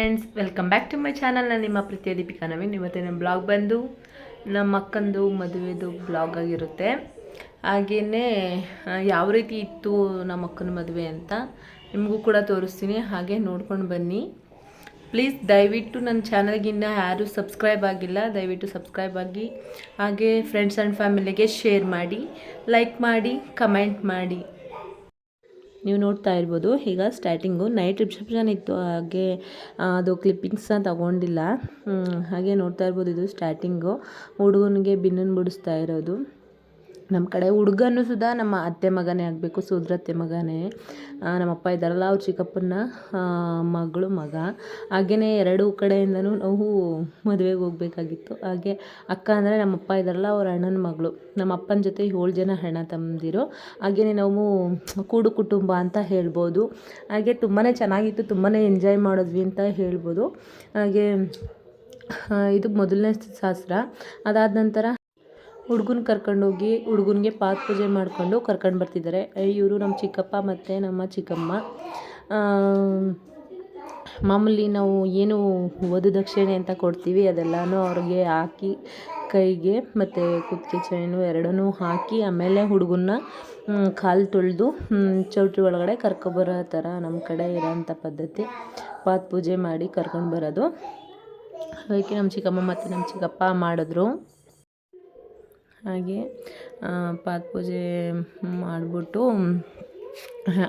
Friends welcome back to my channel ನಾನು ನಿಮ್ಮ ಪ್ರೀತಿಯ ದೀಪಿಕಾ ನವೀನ್. ಇವತ್ತಿನ ಬ್ಲಾಗ್ ಬಂದು ನಮ್ಮ ಅಕ್ಕಂದು ಮದುವೆದು ಬ್ಲಾಗ್ ಆಗಿರುತ್ತೆ. ಹಾಗೆಯೇ ಯಾವ ರೀತಿ ಇತ್ತು ನಮ್ಮ ಅಕ್ಕನ ಮದುವೆ ಅಂತ ನಿಮಗೂ ಕೂಡ ತೋರಿಸ್ತೀನಿ. ಹಾಗೆ ನೋಡ್ಕೊಂಡು ಬನ್ನಿ. ಪ್ಲೀಸ್ ದಯವಿಟ್ಟು ನನ್ನ ಚಾನಲ್ಗಿನ್ನ ಯಾರೂ ಸಬ್ಸ್ಕ್ರೈಬ್ ಆಗಿಲ್ಲ, ದಯವಿಟ್ಟು ಸಬ್ಸ್ಕ್ರೈಬ್ ಆಗಿ. ಹಾಗೆ ಫ್ರೆಂಡ್ಸ್ ಆ್ಯಂಡ್ ಫ್ಯಾಮಿಲಿಗೆ ಶೇರ್ ಮಾಡಿ ಲೈಕ್ ಮಾಡಿ ಕಮೆಂಟ್ ಮಾಡಿ. ನೀವು ನೋಡ್ತಾ ಇರ್ಬೋದು. ಈಗ ಸ್ಟಾರ್ಟಿಂಗು ನೈಟ್ ರಿಸೆಪ್ಷನ್ ಇತ್ತು. ಹಾಗೆ ಅದು ಕ್ಲಿಪ್ಪಿಂಗ್ಸ್ನ ತಗೊಂಡಿಲ್ಲ. ಹಾಗೆ ನೋಡ್ತಾ ಇರ್ಬೋದು ಇದು ಸ್ಟಾರ್ಟಿಂಗು ಹುಡುಗನಿಗೆ ಬಿನ್ನನ್ನು ಬಿಡಿಸ್ತಾ ಇರೋದು. ನಮ್ಮ ಕಡೆ ಹುಡುಗನೂ ಸುದಾ ನಮ್ಮ ಅತ್ತೆ ಮಗನೇ ಆಗಬೇಕು ಸೋದರತ್ತೆ ಮಗನೇ. ನಮ್ಮಪ್ಪ ಇದ್ದಾರಲ್ಲ, ಅವ್ರ ಚಿಕ್ಕಪ್ಪನ ಮಗಳು, ಮಗ. ಹಾಗೆಯೇ ಎರಡು ಕಡೆಯಿಂದನೂ ನಾವು ಮದುವೆಗೆ ಹೋಗ್ಬೇಕಾಗಿತ್ತು. ಹಾಗೆ ಅಕ್ಕ ಅಂದರೆ ನಮ್ಮಪ್ಪ ಇದ್ದಾರಲ್ಲ, ಅವ್ರ ಅಣ್ಣನ ಮಗಳು. ನಮ್ಮ ಅಪ್ಪನ ಜೊತೆ ಏಳು ಜನ ಅಣ್ಣ ತಂದಿರು. ಹಾಗೆಯೇ ನಾವು ಕೂಡು ಕುಟುಂಬ ಅಂತ ಹೇಳ್ಬೋದು. ಹಾಗೆ ತುಂಬಾ ಚೆನ್ನಾಗಿತ್ತು ತುಂಬಾ ಎಂಜಾಯ್ ಮಾಡಿದ್ವಿ ಅಂತ ಹೇಳ್ಬೋದು. ಹಾಗೆ ಇದು ಮೊದಲನೇ ಶಾಸ್ತ್ರ. ಅದಾದ ನಂತರ ಹುಡುಗನ ಕರ್ಕೊಂಡೋಗಿ ಹುಡುಗನಿಗೆ ಪಾದ ಪೂಜೆ ಮಾಡಿಕೊಂಡು ಕರ್ಕೊಂಡು ಬರ್ತಿದ್ದಾರೆ. ಇವರು ನಮ್ಮ ಚಿಕ್ಕಪ್ಪ ಮತ್ತು ನಮ್ಮ ಚಿಕ್ಕಮ್ಮ. ಮಾಮೂಲಿ ನಾವು ಏನು ವಧು ದಕ್ಷಿಣೆ ಅಂತ ಕೊಡ್ತೀವಿ, ಅದೆಲ್ಲನೂ ಅವ್ರಿಗೆ ಹಾಕಿ ಕೈಗೆ ಮತ್ತು ಕುತ್ತಿಗೆ ಚೈನು ಎರಡನ್ನೂ ಹಾಕಿ ಆಮೇಲೆ ಹುಡುಗನ್ನ ಕಾಲು ತೊಳೆದು ಚೌಟ್ರಿ ಒಳಗಡೆ ಕರ್ಕೊಬರೋ ಥರ ನಮ್ಮ ಕಡೆ ಇರೋಂಥ ಪದ್ಧತಿ. ಪಾದ ಪೂಜೆ ಮಾಡಿ ಕರ್ಕೊಂಡು ಬರೋದು. ಅದಕ್ಕೆ ನಮ್ಮ ಚಿಕ್ಕಮ್ಮ ಮತ್ತು ನಮ್ಮ ಚಿಕ್ಕಪ್ಪ ಮಾಡಿದ್ರು. ಹಾಗೆ ಪಾದ ಪೂಜೆ ಮಾಡಿಬಿಟ್ಟು,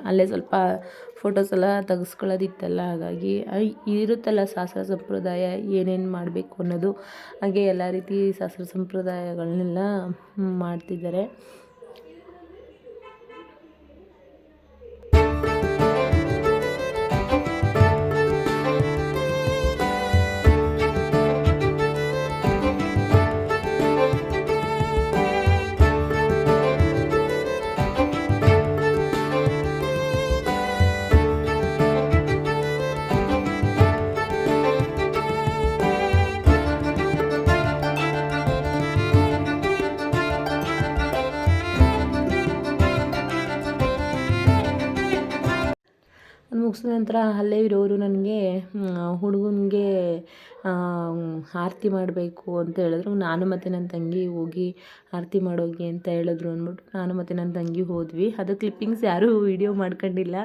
ಅಲ್ಲೇ ಸ್ವಲ್ಪ ಫೋಟೋಸ್ ಎಲ್ಲ ತೆಗೆಸ್ಕೊಳ್ಳೋದಿತ್ತಲ್ಲ, ಹಾಗಾಗಿ ಇರುತ್ತಲ್ಲ ಶಾಸ್ತ್ರ ಸಂಪ್ರದಾಯ ಏನೇನು ಮಾಡಬೇಕು ಅನ್ನೋದು, ಹಾಗೆ ಎಲ್ಲ ರೀತಿ ಶಾಸ್ತ್ರ ಸಂಪ್ರದಾಯಗಳನ್ನೆಲ್ಲ ಮಾಡ್ತಿದ್ದಾರೆ. ನಂತರ ಅಲ್ಲೇ ಇರೋರು ನನಗೆ ಹುಡುಗನಿಗೆ ಆರತಿ ಮಾಡಬೇಕು ಅಂತ ಹೇಳಿದ್ರು. ನಾನು ಮತ್ತು ನನ್ನ ತಂಗಿ ಹೋಗಿ ಆರತಿ ಮಾಡೋಗಿ ಅಂತ ಹೇಳಿದ್ರು ಅಂದ್ಬಿಟ್ಟು ನಾನು ಮತ್ತು ನನ್ನ ತಂಗಿ ಹೋದ್ವಿ. ಅದು ಕ್ಲಿಪ್ಪಿಂಗ್ಸ್ ಯಾರೂ ವೀಡಿಯೋ ಮಾಡ್ಕೊಂಡಿಲ್ಲ.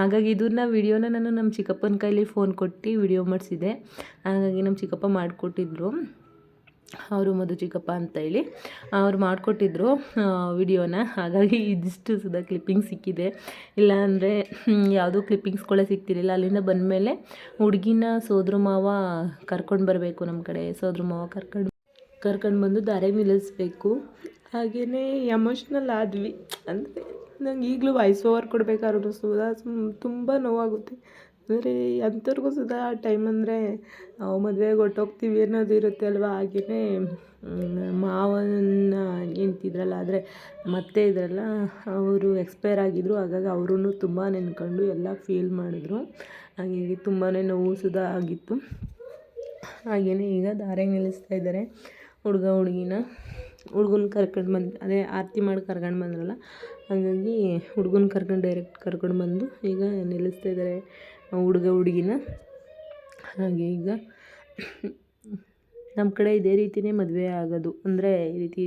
ಹಾಗಾಗಿ ಇದನ್ನ ವೀಡಿಯೋನ ನಾನು ನಮ್ಮ ಚಿಕ್ಕಪ್ಪನ ಕೈಲಿ ಫೋನ್ ಕೊಟ್ಟು ವೀಡಿಯೋ ಮಾಡಿಸಿದೆ ಹಾಗಾಗಿ ನಮ್ಮ ಚಿಕ್ಕಪ್ಪ ಮಾಡಿಕೊಟ್ಟಿದ್ರು. ಅವರು ಮಧು ಚಿಕ್ಕಪ್ಪ ಅಂತ ಹೇಳಿ ಅವ್ರು ಮಾಡಿಕೊಟ್ಟಿದ್ರು ವಿಡಿಯೋನ. ಹಾಗಾಗಿ ಇದಿಷ್ಟು ಸುಧಾ ಕ್ಲಿಪ್ಪಿಂಗ್ ಸಿಕ್ಕಿದೆ. ಇಲ್ಲ ಅಂದರೆ ಯಾವುದೂ ಕ್ಲಿಪ್ಪಿಂಗ್ಸ್ಗಳೇ ಸಿಗ್ತಿರಲಿಲ್ಲ. ಅಲ್ಲಿಂದ ಬಂದಮೇಲೆ ಹುಡುಗಿನ ಸೋದ್ರ ಮಾವ ಕರ್ಕೊಂಡು ಬರಬೇಕು ನಮ್ಮ ಕಡೆ. ಸೋದ್ರ ಮಾವ ಕರ್ಕೊಂಡು ಕರ್ಕೊಂಡು ಬಂದು ದಾರೆ ನಿಲ್ಲಿಸ್ಬೇಕು. ಹಾಗೆಯೇ ಎಮೋಷ್ನಲ್ ಆದ್ವಿ. ಅಂದರೆ ನಂಗೆ ಈಗಲೂ ವಾಯ್ಸ್ ಓವರ್ ಕೊಡಬೇಕಾದ್ರೂ ಸುಧಾ ತುಂಬ ನೋವಾಗುತ್ತೆ. ಅಂದರೆ ಅಂಥವ್ರಿಗೂ ಸುದಾ ಟೈಮ್ ಅಂದರೆ ನಾವು ಮದುವೆಗೆ ಹೊರ್ಟೋಗ್ತೀವಿ ಅನ್ನೋದು ಇರುತ್ತೆ ಅಲ್ವಾ? ಹಾಗೆಯೇ ಮಾವನ ಹೆಂಡ್ತಿದ್ರಲ್ಲ, ಆದರೆ ಮತ್ತೆ ಇದ್ರಲ್ಲ, ಅವರು ಎಕ್ಸ್ಪೈರ್ ಆಗಿದ್ದರು ಹಾಗಾಗಿ ಅವರೂ ತುಂಬ ನೆನ್ಕೊಂಡು ಎಲ್ಲ ಫೀಲ್ ಮಾಡಿದ್ರು. ಹಾಗಾಗಿ ತುಂಬಾ ನೋವು ಸುದಾ ಆಗಿತ್ತು. ಹಾಗೆಯೇ ಈಗ ಧಾರೆ ನಿಲ್ಲಿಸ್ತಾ ಇದ್ದಾರೆ. ಹುಡುಗ, ಹುಡುಗಿನ, ಹುಡ್ಗನ ಕರ್ಕೊಂಡು ಬಂದು, ಅದೇ ಆರತಿ ಮಾಡಿ ಕರ್ಕೊಂಡು ಬಂದ್ರಲ್ಲ, ಹಾಗಾಗಿ ಹುಡ್ಗನ ಕರ್ಕೊಂಡು ಡೈರೆಕ್ಟ್ ಕರ್ಕೊಂಡು ಬಂದು ಈಗ ನಿಲ್ಲಿಸ್ತಾ ಇದ್ದಾರೆ. ಹುಡುಗ ಹುಡುಗಿನ. ಹಾಗೆ ಈಗ ನಮ್ಮ ಕಡೆ ಇದೇ ರೀತಿಯೇ ಮದುವೆ ಆಗೋದು. ಅಂದರೆ ಈ ರೀತಿ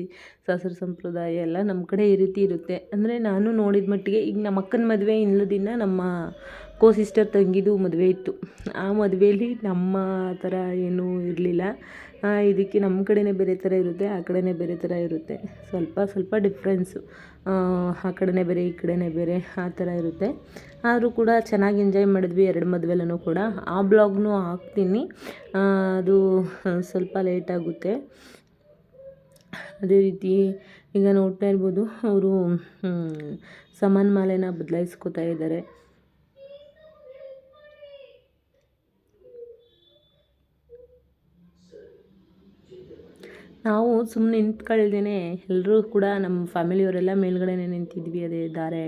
ಶಾಸ್ತ್ರ ಸಂಪ್ರದಾಯ ಎಲ್ಲ ನಮ್ಮ ಕಡೆ ಈ ರೀತಿ ಇರುತ್ತೆ. ಅಂದರೆ ನಾನು ನೋಡಿದ ಮಟ್ಟಿಗೆ ಈಗ ನಮ್ಮ ಅಕ್ಕನ ಮದುವೆ ಇನ್ನೂ ದಿನ ನಮ್ಮ ಕೋ ಸಿಸ್ಟರ್ ತಂಗಿದು ಮದುವೆ ಇತ್ತು. ಆ ಮದುವೆಯಲ್ಲಿ ನಮ್ಮ ಥರ ಏನೂ ಇರಲಿಲ್ಲ. ಇದಕ್ಕೆ ನಮ್ಮ ಕಡೆನೇ ಬೇರೆ ಥರ ಇರುತ್ತೆ, ಆ ಕಡೆನೇ ಬೇರೆ ಥರ ಇರುತ್ತೆ. ಸ್ವಲ್ಪ ಸ್ವಲ್ಪ ಡಿಫ್ರೆನ್ಸು ಆ ಕಡೆನೇ ಬೇರೆ, ಈ ಕಡೆನೇ ಬೇರೆ, ಆ ಥರ ಇರುತ್ತೆ. ಆದರೂ ಕೂಡ ಚೆನ್ನಾಗಿ ಎಂಜಾಯ್ ಮಾಡಿದ್ವಿ ಎರಡು ಮದುವೆಲೂ ಕೂಡ. ಆ ಬ್ಲಾಗ್ನೂ ಹಾಕ್ತೀನಿ. ಅದು ಸ್ವಲ್ಪ ಲೇಟ್ ಆಗುತ್ತೆ. ಅದೇ ರೀತಿ ಈಗ ನೋಡ್ತಾ ಇರ್ಬೋದು, ಅವರು ಸಮಾನ ಮಾಲೆನ ಬದಲಾಯಿಸ್ಕೊತಾ ಇದ್ದಾರೆ. ನಾವು ಸುಮ್ಮನೆ ನಿಂತ್ಕೊಳ್ದೇನೆ ಎಲ್ಲರೂ ಕೂಡ ನಮ್ಮ ಫ್ಯಾಮಿಲಿಯವರೆಲ್ಲ ಮೇಲ್ಗಡೆನೇ ನಿಂತಿದ್ವಿ ಅದೇ ದಾರೆ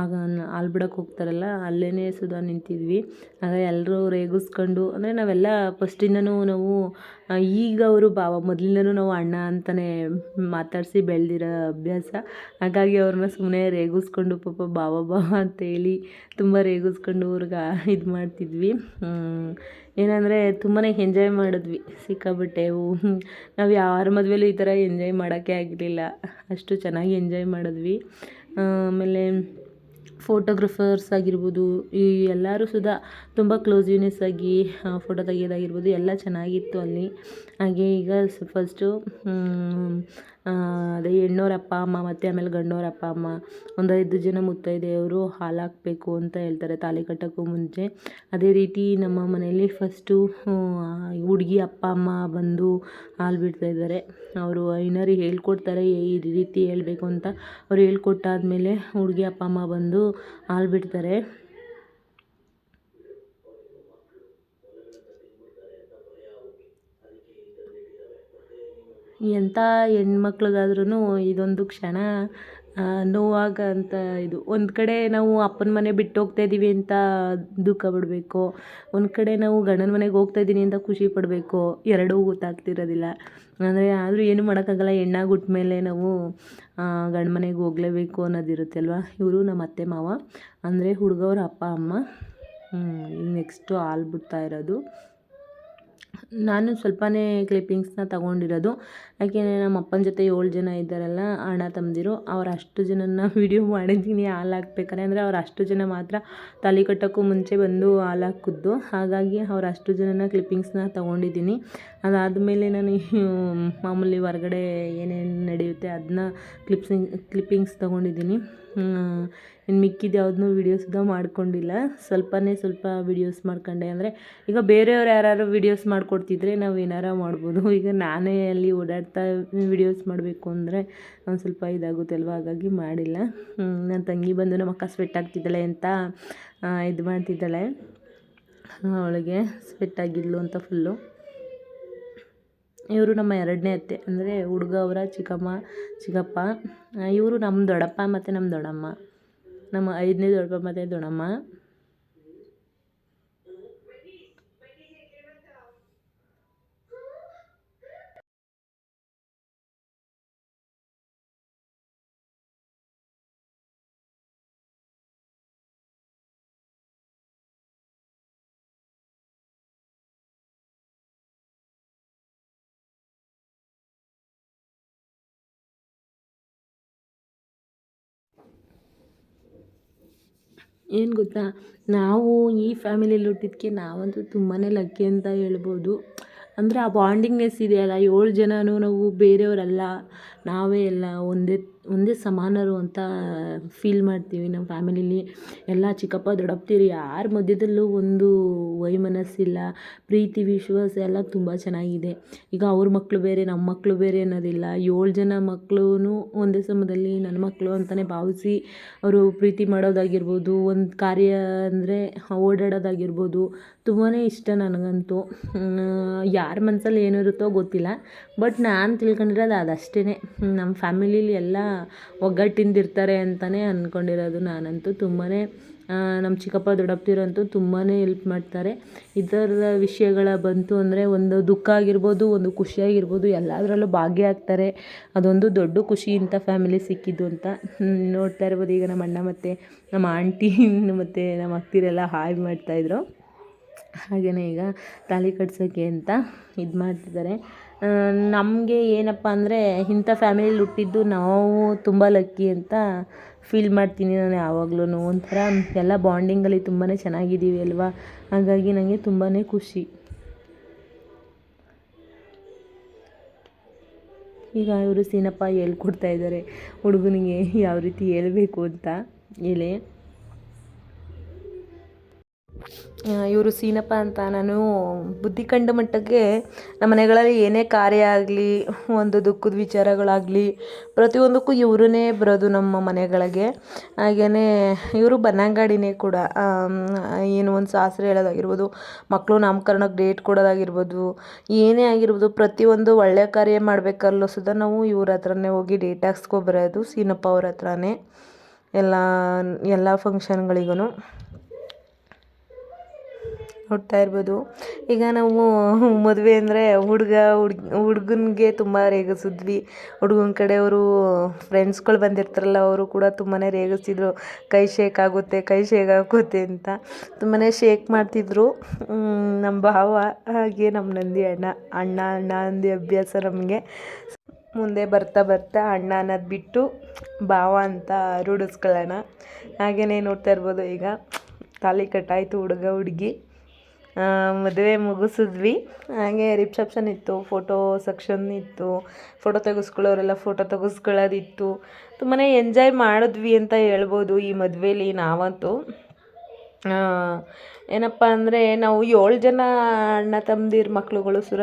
ಆಗ ಹಾಲು ಬಿಡೋಕೆ ಹೋಗ್ತಾರಲ್ಲ ಅಲ್ಲೇ ಸುಧಾ ನಿಂತಿದ್ವಿ. ಆಗ ಎಲ್ಲರೂ ರೇಗಿಸ್ಕೊಂಡು, ಅಂದರೆ ನಾವೆಲ್ಲ ಫಸ್ಟಿಂದನೂ ನಾವು ಈಗ ಅವರು ಬಾವ ಮೊದಲಿಂದನೂ ನಾವು ಅಣ್ಣ ಅಂತಲೇ ಮಾತಾಡಿಸಿ ಬೆಳೆದಿರೋ ಅಭ್ಯಾಸ. ಹಾಗಾಗಿ ಅವ್ರನ್ನ ಸುಮ್ಮನೆ ರೇಗಿಸ್ಕೊಂಡು ಪಾಪ ಬಾವ ಭಾವ ಅಂತೇಳಿ ತುಂಬ ರೇಗಿಸ್ಕೊಂಡು ಅವ್ರಿಗೆ ಇದು ಮಾಡ್ತಿದ್ವಿ. ಏನಂದರೆ ತುಂಬಾ ಎಂಜಾಯ್ ಮಾಡಿದ್ವಿ. ಸಿಕ್ಕಾಪಟ್ಟೆ ನಾವು ಯಾರ ಮದುವೆಲೂ ಈ ಥರ ಎಂಜಾಯ್ ಮಾಡೋಕ್ಕೆ ಆಗಿರಲಿಲ್ಲ. ಅಷ್ಟು ಚೆನ್ನಾಗಿ ಎಂಜಾಯ್ ಮಾಡಿದ್ವಿ. ಆಮೇಲೆ ಫೋಟೋಗ್ರಫರ್ಸ್ ಆಗಿರ್ಬೋದು, ಈ ಎಲ್ಲರೂ ಸುದ ತುಂಬ ಕ್ಲೋಸಿನೆಸ್ ಆಗಿ ಫೋಟೋ ತೆಗಿಯೋದಾಗಿರ್ಬೋದು, ಎಲ್ಲ ಚೆನ್ನಾಗಿತ್ತು ಅಲ್ಲಿ. ಹಾಗೆ ಈಗ ಫಸ್ಟು ಅದೇ ಹೆಣ್ಣೋರ ಅಪ್ಪ ಅಮ್ಮ ಮತ್ತು ಆಮೇಲೆ ಗಂಡೋರ ಅಪ್ಪ ಅಮ್ಮ, ಒಂದು ಐದು ಜನ ಮುತ್ತೈದೆಯವರು ಹಾಲು ಹಾಕಬೇಕು ಅಂತ ಹೇಳ್ತಾರೆ ತಾಳಿ ಕಟ್ಟೋಕ್ಕೂ ಮುಂಚೆ. ಅದೇ ರೀತಿ ನಮ್ಮ ಮನೆಯಲ್ಲಿ ಫಸ್ಟು ಹುಡುಗಿ ಅಪ್ಪ, ಅಮ್ಮ ಬಂದು ಹಾಲು ಬಿಡ್ತಾ ಇದ್ದಾರೆ. ಅವರು ಐನರಿ ಹೇಳ್ಕೊಡ್ತಾರೆ ಈ ರೀತಿ ಹೇಳಬೇಕು ಅಂತ. ಅವ್ರು ಹೇಳ್ಕೊಟ್ಟಾದ್ಮೇಲೆ ಹುಡುಗಿ ಅಪ್ಪ, ಅಮ್ಮ ಬಂದು ಹಾಲು ಬಿಡ್ತಾರೆ. ಎಂಥ ಹೆಣ್ಮಕ್ಳಿಗಾದ್ರೂ ಇದೊಂದು ಕ್ಷಣ ನೋವಾಗಂತ ಇದು. ಒಂದು ಕಡೆ ನಾವು ಅಪ್ಪನ ಮನೆ ಬಿಟ್ಟು ಹೋಗ್ತಾ ಇದ್ದೀವಿ ಅಂತ ದುಃಖ ಪಡಬೇಕು, ಒಂದು ಕಡೆ ನಾವು ಗಂಡನ ಮನೆಗೆ ಹೋಗ್ತಾ ಇದ್ದೀನಿ ಅಂತ ಖುಷಿ ಪಡಬೇಕು, ಎರಡೂ ಗೊತ್ತಾಗ್ತಿರೋದಿಲ್ಲ. ಅಂದರೆ ಆದರೂ ಏನೂ ಮಾಡೋಕ್ಕಾಗಲ್ಲ ಹೆಣ್ಣಾಗಿ ಮೇಲೆ ನಾವು ಗಂಡ ಮನೆಗೆ ಹೋಗಲೇಬೇಕು ಅನ್ನೋದಿರುತ್ತೆ ಅಲ್ವಾ? ಇವರು ನಮ್ಮ ಅತ್ತೆ ಮಾವ. ಅಂದರೆ ಹುಡುಗವ್ರ ಅಪ್ಪ, ಅಮ್ಮ ನೆಕ್ಸ್ಟು ಹಾಲು ಬಿಡ್ತಾ ಇರೋದು. ನಾನು ಸ್ವಲ್ಪನೇ ಕ್ಲಿಪ್ಪಿಂಗ್ಸ್ನ ತಗೊಂಡಿರೋದು. ಯಾಕೆಂದರೆ ನಮ್ಮ ಅಪ್ಪನ ಜೊತೆ ಏಳು ಜನ ಇದ್ದಾರಲ್ಲ, ಅಣ್ಣ ತಮ್ಮದಿರು ಅವ್ರು ಅಷ್ಟು ಜನನ ವೀಡಿಯೋ ಮಾಡಿದ್ದೀನಿ, ಹಾಲು ಹಾಕ್ಬೇಕಾರೆ. ಅಂದರೆ ಅವ್ರು ಅಷ್ಟು ಜನ ಮಾತ್ರ ತಾಳಿ ಕಟ್ಟೋಕ್ಕೂ ಮುಂಚೆ ಬಂದು ಹಾಲು ಹಾಕಿದ್ದು. ಹಾಗಾಗಿ ಅವ್ರು ಅಷ್ಟು ಜನನ ಕ್ಲಿಪ್ಪಿಂಗ್ಸ್ನ ತಗೊಂಡಿದ್ದೀನಿ. ಅದಾದಮೇಲೆ ನಾನು ಮಾಮೂಲಿ ಹೊರ್ಗಡೆ ಏನೇನು ನಡೆಯುತ್ತೆ ಅದನ್ನ ಕ್ಲಿಪ್ಸಿಂಗ್ ಕ್ಲಿಪ್ಪಿಂಗ್ಸ್ ತಗೊಂಡಿದ್ದೀನಿ. ಇನ್ನು ಮಿಕ್ಕಿದ್ದು ಯಾವುದನ್ನೂ ವೀಡಿಯೋಸ್ ಮಾಡ್ಕೊಂಡಿಲ್ಲ. ಸ್ವಲ್ಪನೇ ಸ್ವಲ್ಪ ವೀಡಿಯೋಸ್ ಮಾಡ್ಕೊಂಡೆ. ಅಂದರೆ ಈಗ ಬೇರೆಯವ್ರು ಯಾರು ವೀಡಿಯೋಸ್ ಮಾಡಿಕೊಡ್ತಿದ್ರೆ ನಾವು ಏನಾರ ಮಾಡ್ಬೋದು. ಈಗ ನಾನೇ ಅಲ್ಲಿ ಓಡಾಡ್ತಾ ವೀಡಿಯೋಸ್ ಮಾಡಬೇಕು ಅಂದರೆ ಒಂದು ಸ್ವಲ್ಪ ಇದಾಗುತ್ತೆ ಅಲ್ವ? ಹಾಗಾಗಿ ಮಾಡಿಲ್ಲ. ನನ್ನ ತಂಗಿ ಬಂದು ನಮ್ಮ ಅಕ್ಕ ಸ್ವೆಟ್ ಆಗ್ತಿದ್ದಾಳೆ ಅಂತ ಇದು ಮಾಡ್ತಿದ್ದಾಳೆ. ಅವಳಿಗೆ ಸ್ವೆಟ್ ಆಗಿದ್ಲು ಅಂತ ಫುಲ್ಲು ಇವರು ನಮ್ಮ ಎರಡನೇ ಅತ್ತೆ ಅಂದರೆ ಹುಡುಗ ಅವರ ಚಿಕ್ಕಮ್ಮ, ಚಿಕ್ಕಪ್ಪ. ಇವರು ನಮ್ಮ ದೊಡ್ಡಪ್ಪ ಮತ್ತು ನಮ್ಮ ದೊಡ್ಡಮ್ಮ. ನಮ್ಮ ಐದನೇ ದೊಡ್ಡಪ್ಪ ಮತ್ತು ದೊಡ್ಡಮ್ಮ. ಏನು ಗೊತ್ತಾ? ನಾವು ಈ ಫ್ಯಾಮಿಲಿಯಲ್ಲಿ ಹುಟ್ಟಿದ್ಕೆ ನಾವಂತೂ ತುಂಬಾ ಲಕ್ಕಿ ಅಂತ ಹೇಳ್ಬೋದು. ಅಂದರೆ ಆ ಬಾಂಡಿಂಗ್ನೆಸ್ ಇದೆಯಲ್ಲ, ಏಳು ಜನನೂ ನಾವು ಬೇರೆಯವರಲ್ಲ, ನಾವೇ ಎಲ್ಲ ಒಂದೇ ಒಂದೇ ಸಮಾನರು ಅಂತ ಫೀಲ್ ಮಾಡ್ತೀವಿ ನಮ್ಮ ಫ್ಯಾಮಿಲಿಲಿ ಎಲ್ಲ ಚಿಕ್ಕಪ್ಪ ದೊಡ್ಡಪ್ಪದಿರು ಯಾರ ಮಧ್ಯದಲ್ಲೂ ಒಂದು ವೈಮನಸ್ಸಿಲ್ಲ, ಪ್ರೀತಿ, ವಿಶ್ವಾಸ ಎಲ್ಲ ತುಂಬ ಚೆನ್ನಾಗಿದೆ. ಈಗ ಅವ್ರ ಮಕ್ಕಳು ಬೇರೆ, ನಮ್ಮ ಮಕ್ಕಳು ಬೇರೆ ಅನ್ನೋದಿಲ್ಲ. ಏಳು ಜನ ಮಕ್ಕಳೂ ಒಂದೇ ಸಮಯದಲ್ಲಿ ನನ್ನ ಮಕ್ಕಳು ಅಂತಲೇ ಭಾವಿಸಿ ಅವರು ಪ್ರೀತಿ ಮಾಡೋದಾಗಿರ್ಬೋದು, ಒಂದು ಕಾರ್ಯ ಅಂದರೆ ಓಡಾಡೋದಾಗಿರ್ಬೋದು ತುಂಬಾ ಇಷ್ಟ ನನಗಂತೂ. ಯಾರ ಮನಸ್ಸಲ್ಲಿ ಏನಿರುತ್ತೋ ಗೊತ್ತಿಲ್ಲ. ಬಟ್ ನಾನು ತಿಳ್ಕೊಂಡಿರೋದು ಅದಷ್ಟೇ ನಮ್ಮ ಫ್ಯಾಮಿಲೀಲಿ ಎಲ್ಲ ಒಗ್ಗಟ್ಟಿಂದ ಇರ್ತಾರೆ ಅಂತಲೇ ಅಂದ್ಕೊಂಡಿರೋದು ನಾನಂತೂ ತುಂಬಾ ನಮ್ಮ ಚಿಕ್ಕಪ್ಪ ದೊಡ್ಡಪ್ಪದಿರಂತೂ ತುಂಬಾ ಎಲ್ಪ್ ಮಾಡ್ತಾರೆ. ಈ ಥರದ ವಿಷಯಗಳ ಬಂತು ಅಂದರೆ ಒಂದು ದುಃಖ ಆಗಿರ್ಬೋದು, ಒಂದು ಖುಷಿಯಾಗಿರ್ಬೋದು ಎಲ್ಲದರಲ್ಲೂ ಭಾಗಿಯಾಗ್ತಾರೆ ಅದೊಂದು ದೊಡ್ಡ ಖುಷಿ ಇಂಥ ಫ್ಯಾಮಿಲಿ ಸಿಕ್ಕಿದ್ದು ಅಂತ. ನೋಡ್ತಾ ಇರ್ಬೋದು. ಈಗ ನಮ್ಮ ಅಣ್ಣ ಮತ್ತು ನಮ್ಮ ಆಂಟಿ, ಮತ್ತು ನಮ್ಮ ಅತ್ತಿರೆಲ್ಲ ಹಾಯ್ ಮಾಡ್ತಾಯಿದ್ರು ಹಾಗೆಯೇ ಈಗ ತಾಳಿ ಕಟ್ಸೋಕ್ಕೆ ಅಂತ ಇದು ಮಾಡ್ತಿದ್ದಾರೆ. ನಮಗೆ ಏನಪ್ಪ ಅಂದರೆ ಇಂಥ ಫ್ಯಾಮಿಲಿಲಿ ಹುಟ್ಟಿದ್ದು ನಾವು ತುಂಬ ಲಕ್ಕಿ ಅಂತ ಫೀಲ್ ಮಾಡ್ತೀನಿ ನಾನು ಯಾವಾಗ್ಲೂ ಒಂಥರ ಎಲ್ಲ ಬಾಂಡಿಂಗಲ್ಲಿ ತುಂಬಾ ಚೆನ್ನಾಗಿದ್ದೀವಿ ಅಲ್ವಾ? ಹಾಗಾಗಿ ನನಗೆ ತುಂಬಾ ಖುಷಿ. ಈಗ ಇವರು ಸೀನಪ್ಪ ಹೇಳ್ಕೊಡ್ತಾ ಇದ್ದಾರೆ. ಹುಡುಗನಿಗೆ ಯಾವ ರೀತಿ ಹೇಳ್ಬೇಕು ಅಂತ ಹೇಳಿ. ಇವರು ಸೀನಪ್ಪ ಅಂತ ನಾನು ಬುದ್ಧಿ ಕಂಡ ಮಟ್ಟಕ್ಕೆ ನಮ್ಮ ಮನೆಗಳಲ್ಲಿ ಏನೇ ಕಾರ್ಯ ಆಗಲಿ, ಒಂದು ದುಃಖದ ವಿಚಾರಗಳಾಗಲಿ, ಪ್ರತಿಯೊಂದಕ್ಕೂ ಇವರೇ ಬರೋದು ನಮ್ಮ ಮನೆಗಳಿಗೆ. ಹಾಗೆಯೇ ಇವರು ಬನ್ನಂಗಾಡಿನೇ ಕೂಡ ಏನು ಒಂದು ಶಾಸ್ತ್ರ ಹೇಳೋದಾಗಿರ್ಬೋದು ಮಕ್ಕಳು ನಾಮಕರಣಕ್ಕೆ ಡೇಟ್ ಕೊಡೋದಾಗಿರ್ಬೋದು, ಏನೇ ಆಗಿರ್ಬೋದು, ಪ್ರತಿಯೊಂದು ಒಳ್ಳೆಯ ಕಾರ್ಯ ಮಾಡಬೇಕಲ್ಲೂ ಸುದ ನಾವು ಇವ್ರ ಹತ್ರನೇ ಹೋಗಿ ಡೇಟ್ ಹಾಕ್ಸ್ಕೊಬರೋದು ಸೀನಪ್ಪ ಅವ್ರ ಹತ್ರನೇ. ಎಲ್ಲ ಎಲ್ಲ ಫಂಕ್ಷನ್ಗಳಿಗೂ ನೋಡ್ತಾ ಇರ್ಬೋದು. ಈಗ ನಾವು ಮದುವೆ ಅಂದರೆ ಹುಡುಗ, ಹುಡ್, ಹುಡ್ಗನಿಗೆ ತುಂಬ ರೇಗಿಸಿದ್ವಿ. ಹುಡ್ಗನ ಕಡೆಯವರು ಫ್ರೆಂಡ್ಸ್ಗಳು ಬಂದಿರ್ತಾರಲ್ಲ, ಅವರು ಕೂಡ ತುಂಬಾ ರೇಗಿಸಿದ್ರು. ಕೈ ಶೇಕ್ ಆಗುತ್ತೆ, ಕೈ ಶೇಕ್ ಆಗುತ್ತೆ ಅಂತ ತುಂಬಾ ಶೇಕ್ ಮಾಡ್ತಿದ್ರು. ನಮ್ಮ ಭಾವ ಹಾಗೆ ನಮ್ಮ ನಂದಿ ಅಣ್ಣ ಅಣ್ಣ ಅಣ್ಣ ನಂದಿ ಅಭ್ಯಾಸ ನಮಗೆ. ಮುಂದೆ ಬರ್ತಾ ಬರ್ತಾ ಅಣ್ಣ ಅನ್ನೋದು ಬಿಟ್ಟು ಭಾವ ಅಂತ ರೂಢಿಸ್ಕೊಳ್ಳೋಣ. ಹಾಗೆಯೇ ನೋಡ್ತಾ ಇರ್ಬೋದು ಈಗ. ತಾಲಿ ಕಟ್ಟಾಯಿತು ಹುಡುಗ, ಹುಡುಗಿ. ಮದುವೆ ಮುಗಿಸಿದ್ವಿ. ಹಾಗೆ ರಿಸೆಪ್ಷನ್ ಇತ್ತು ಫೋಟೋ ಸೆಕ್ಷನ್ ಇತ್ತು ಫೋಟೋ ತೆಗೆಸ್ಕೊಳ್ಳೋರೆಲ್ಲ ಫೋಟೋ ತೆಗೆಸ್ಕೊಳ್ಳೋದಿತ್ತು. ತುಂಬಾ ಎಂಜಾಯ್ ಮಾಡಿದ್ವಿ ಅಂತ ಹೇಳ್ಬೋದು ಈ ಮದುವೇಲಿ ನಾವಂತೂ. ಏನಪ್ಪ ಅಂದರೆ ನಾವು ಏಳು ಜನ ಅಣ್ಣ ತಮ್ಮದಿರ ಮಕ್ಕಳುಗಳು ಸುರ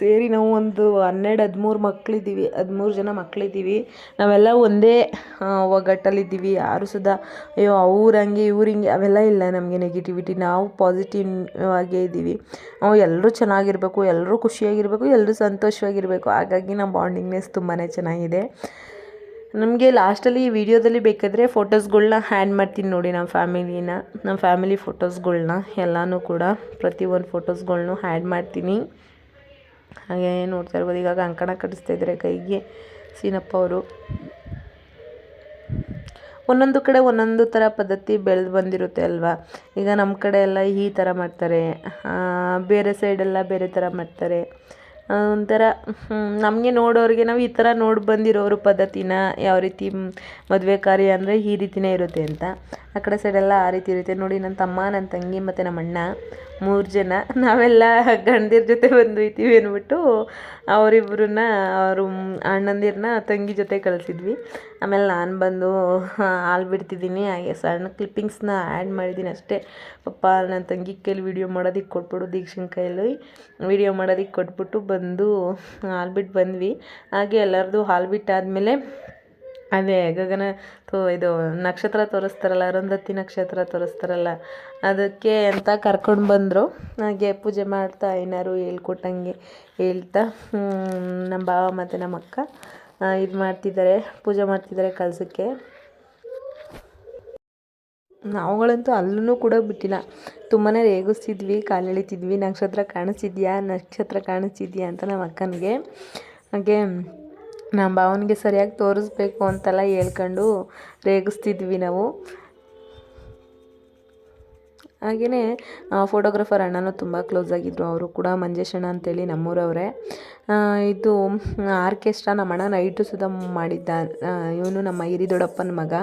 ಸೇರಿ ನಾವು ಒಂದು ಹನ್ನೆರಡು, ಹದಿಮೂರು ಮಕ್ಕಳಿದ್ದೀವಿ ಹದಿಮೂರು ಜನ ಮಕ್ಕಳಿದ್ದೀವಿ ನಾವೆಲ್ಲ ಒಂದೇ ಒಗ್ಗಟ್ಟಲ್ಲಿದ್ದೀವಿ. ಯಾರು ಸುದಾ, ಅಯ್ಯೋ, ಅವ್ರು ಹಂಗೆ, ಇವ್ರು ಹಿಂಗೆ, ಅವೆಲ್ಲ ಇಲ್ಲ ನಮಗೆ ನೆಗೆಟಿವಿಟಿ ನಾವು ಪಾಸಿಟಿವ್ ಆಗೇ ಇದ್ದೀವಿ ನಾವು ಎಲ್ಲರೂ ಚೆನ್ನಾಗಿರಬೇಕು ಎಲ್ಲರೂ ಖುಷಿಯಾಗಿರಬೇಕು ಎಲ್ಲರೂ ಸಂತೋಷವಾಗಿರಬೇಕು. ಹಾಗಾಗಿ ನಮ್ಮ ಬಾಂಡಿಂಗ್ನೆಸ್ ತುಂಬಾ ಚೆನ್ನಾಗಿದೆ. ನಮಗೆ ಲಾಸ್ಟಲ್ಲಿ ಈ ವಿಡಿಯೋದಲ್ಲಿ ಬೇಕಾದರೆ ಫೋಟೋಸ್ಗಳನ್ನ ಹ್ಯಾಂಡ್ ಮಾಡ್ತೀನಿ ನೋಡಿ ನಮ್ಮ ಫ್ಯಾಮಿಲಿನ, ನಮ್ಮ ಫ್ಯಾಮಿಲಿ ಫೋಟೋಸ್ಗಳನ್ನ ಎಲ್ಲನೂ ಕೂಡ ಪ್ರತಿ ಒಂದು ಫೋಟೋಸ್ಗಳ್ನೂ ಹ್ಯಾಡ್ ಮಾಡ್ತೀನಿ. ಹಾಗೆ ನೋಡ್ತಾ ಇರ್ಬೋದು, ಈಗ ಅಂಕಣ ಕಟ್ಟಿಸ್ತಾ ಇದ್ದಾರೆ ಕೈಗೆ, ಸೀನಪ್ಪ ಅವರು. ಒಂದೊಂದು ಕಡೆ ಒಂದೊಂದು ಥರ ಪದ್ಧತಿ ಬೆಳೆದು ಬಂದಿರುತ್ತೆ ಅಲ್ವಾ? ಈಗ ನಮ್ಮ ಕಡೆ ಎಲ್ಲ ಈ ಥರ ಮಾಡ್ತಾರೆ ಬೇರೆ ಸೈಡೆಲ್ಲ ಬೇರೆ ಥರ ಮಾಡ್ತಾರೆ. ಒಂಥರ ನಮಗೆ ನೋಡೋರಿಗೆ ನಾವು ಈ ಥರ ನೋಡಿ ಬಂದಿರೋರು ಪದ್ಧತಿನ ಯಾವ ರೀತಿ ಮದುವೆ ಕಾರ್ಯ ಅಂದರೆ ಈ ರೀತಿಯೇ ಇರುತ್ತೆ ಅಂತ. ಆ ಕಡೆ ಸೈಡೆಲ್ಲ ಆ ರೀತಿ ಇರುತ್ತೆ. ನೋಡಿ ನನ್ನ ತಮ್ಮ ನನ್ನ ತಂಗಿ ಮತ್ತು ನಮ್ಮ ಅಣ್ಣ ಮೂರು ಜನ. ನಾವೆಲ್ಲ ಗಂಡಿರ ಜೊತೆ ಬಂದೊಯ್ತೀವಿ ಅಂದ್ಬಿಟ್ಟು ಅವರಿಬ್ಬರನ್ನ ಅವರು ಅಣ್ಣಂದಿರನ್ನ ತಂಗಿ ಜೊತೆ ಕಳಿಸಿದ್ವಿ. ಆಮೇಲೆ ನಾನು ಬಂದು ಹಾಲು ಬಿಡ್ತಿದ್ದೀನಿ. ಹಾಗೆ ಸಣ್ಣ ಕ್ಲಿಪ್ಪಿಂಗ್ಸ್ನ ಆ್ಯಡ್ ಮಾಡಿದ್ದೀನಿ ಅಷ್ಟೇ. ಪಪ್ಪ ನನ್ನ ತಂಗಿ ಕೈಲಿ ವೀಡಿಯೋ ಮಾಡೋದಕ್ಕೆ ಕೊಟ್ಬಿಡು ದೀಕ್ಷನ್ ಕೈಲಿ ವೀಡಿಯೋ ಮಾಡೋದಕ್ಕೆ ಕೊಟ್ಬಿಟ್ಟು ಬಂದು ಹಾಲು ಬಿಟ್ಟು ಬಂದ್ವಿ. ಹಾಗೆ ಎಲ್ಲರದು ಹಾಲು ಬಿಟ್ಟಾದಮೇಲೆ ಅದೇ, ಗಗನ ತೋ ಇದು ನಕ್ಷತ್ರ ತೋರಿಸ್ತಾರಲ್ಲ, ಅರುಂಧತಿ ನಕ್ಷತ್ರ ತೋರಿಸ್ತಾರಲ್ಲ, ಅದಕ್ಕೆ ಅಂತ ಕರ್ಕೊಂಡು ಬಂದರು. ಹಾಗೆ ಪೂಜೆ ಮಾಡ್ತಾ ಏನಾರು ಹೇಳ್ಕೊಟ್ಟಂಗೆ ಹೇಳ್ತಾ ನಮ್ಮ ಬಾವ ಮತ್ತು ನಮ್ಮ ಅಕ್ಕ ಇದು ಮಾಡ್ತಿದ್ದಾರೆ, ಪೂಜೆ ಮಾಡ್ತಿದ್ದಾರೆ ಕಲಸಕ್ಕೆ. ನಾವುಗಳಂತೂ ಅಲ್ಲೂ ಕೂಡ ಬಿಟ್ಟಿಲ್ಲ. ತುಂಬಾ ರೇಗಿಸ್ತಿದ್ವಿ ಕಾಲು ಎಳಿತಿದ್ವಿ ನಕ್ಷತ್ರ ಕಾಣಿಸ್ತಿದ್ಯಾ ನಕ್ಷತ್ರ ಕಾಣಿಸ್ತಿದ್ಯಾ ಅಂತ ನಮ್ಮ ಅಕ್ಕನಿಗೆ. ಹಾಗೆ ನಮ್ಮ ಭಾವನಿಗೆ ಸರಿಯಾಗಿ ತೋರಿಸ್ಬೇಕು ಅಂತೆಲ್ಲ ಹೇಳ್ಕೊಂಡು ರೇಗಿಸ್ತಿದ್ವಿ ನಾವು. ಹಾಗೆಯೇ ಫೋಟೋಗ್ರಾಫರ್ ಅಣ್ಣನೂ ತುಂಬ ಕ್ಲೋಸ್ ಆಗಿದ್ದರು ಅವರು ಕೂಡ ಮಂಜೇಶ್ ಅಣ್ಣ ಅಂತೇಳಿ ನಮ್ಮೂರವರೇ. ಇದು ಆರ್ಕೆಸ್ಟ್ರಾ ನಮ್ಮ ಅಣ್ಣ ನೈಟು ಸುಧಾ ಮಾಡಿದ್ದ ಇವನು ನಮ್ಮ ಹಿರಿ ದೊಡ್ಡಪ್ಪನ ಮಗ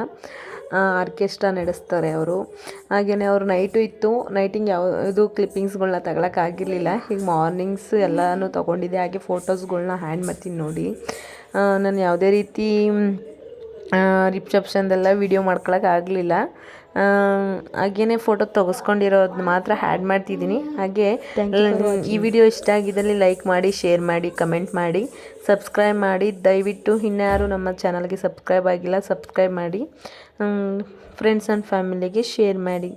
ಆರ್ಕೆಸ್ಟ್ರಾ ನಡೆಸ್ತಾರೆ ಅವರು. ಹಾಗೆಯೇ ಅವರು ನೈಟು ಇತ್ತು. ನೈಟಿಂಗ್ ಯಾವುದು ಕ್ಲಿಪ್ಪಿಂಗ್ಸ್ಗಳನ್ನ ಕ್ಲಿಪ್ಪಿಂಗ್ಸ್ಗಳ್ನ ತಗೊಳಕ್ಕಾಗಿರಲಿಲ್ಲ ಈಗ ಮಾರ್ನಿಂಗ್ಸ್ ಎಲ್ಲನೂ ತೊಗೊಂಡಿದ್ದೆ. ಹಾಗೆ ಫೋಟೋಸ್ಗಳನ್ನ ಹ್ಯಾಂಡ್ ಮಾಡ್ತೀನಿ ನೋಡಿ. ನಾನು ಯಾವುದೇ ರೀತಿ ರಿಪ್ಷಪ್ಷನ್ದೆಲ್ಲ ವೀಡಿಯೋ ಮಾಡ್ಕೊಳಕ್ಕಾಗಲಿಲ್ಲ ಹಾಗೇ ಫೋಟೋ ತೆಗೆಸ್ಕೊಂಡಿರೋದು ಮಾತ್ರ ಹ್ಯಾಡ್ ಮಾಡ್ತಿದ್ದೀನಿ. ಹಾಗೆ ಈ ವಿಡಿಯೋ ಇಷ್ಟ ಆಗಿದ್ದಲ್ಲಿ ಲೈಕ್ ಮಾಡಿ ಶೇರ್ ಮಾಡಿ ಕಮೆಂಟ್ ಮಾಡಿ ಸಬ್ಸ್ಕ್ರೈಬ್ ಮಾಡಿ. ದಯವಿಟ್ಟು ಇನ್ಯಾರು ನಮ್ಮ ಚಾನಲ್ಗೆ ಸಬ್ಸ್ಕ್ರೈಬ್ ಆಗಿಲ್ಲ ಸಬ್ಸ್ಕ್ರೈಬ್ ಮಾಡಿ. ಫ್ರೆಂಡ್ಸ್ ಆ್ಯಂಡ್ ಫ್ಯಾಮಿಲಿಗೆ ಶೇರ್ ಮಾಡಿ.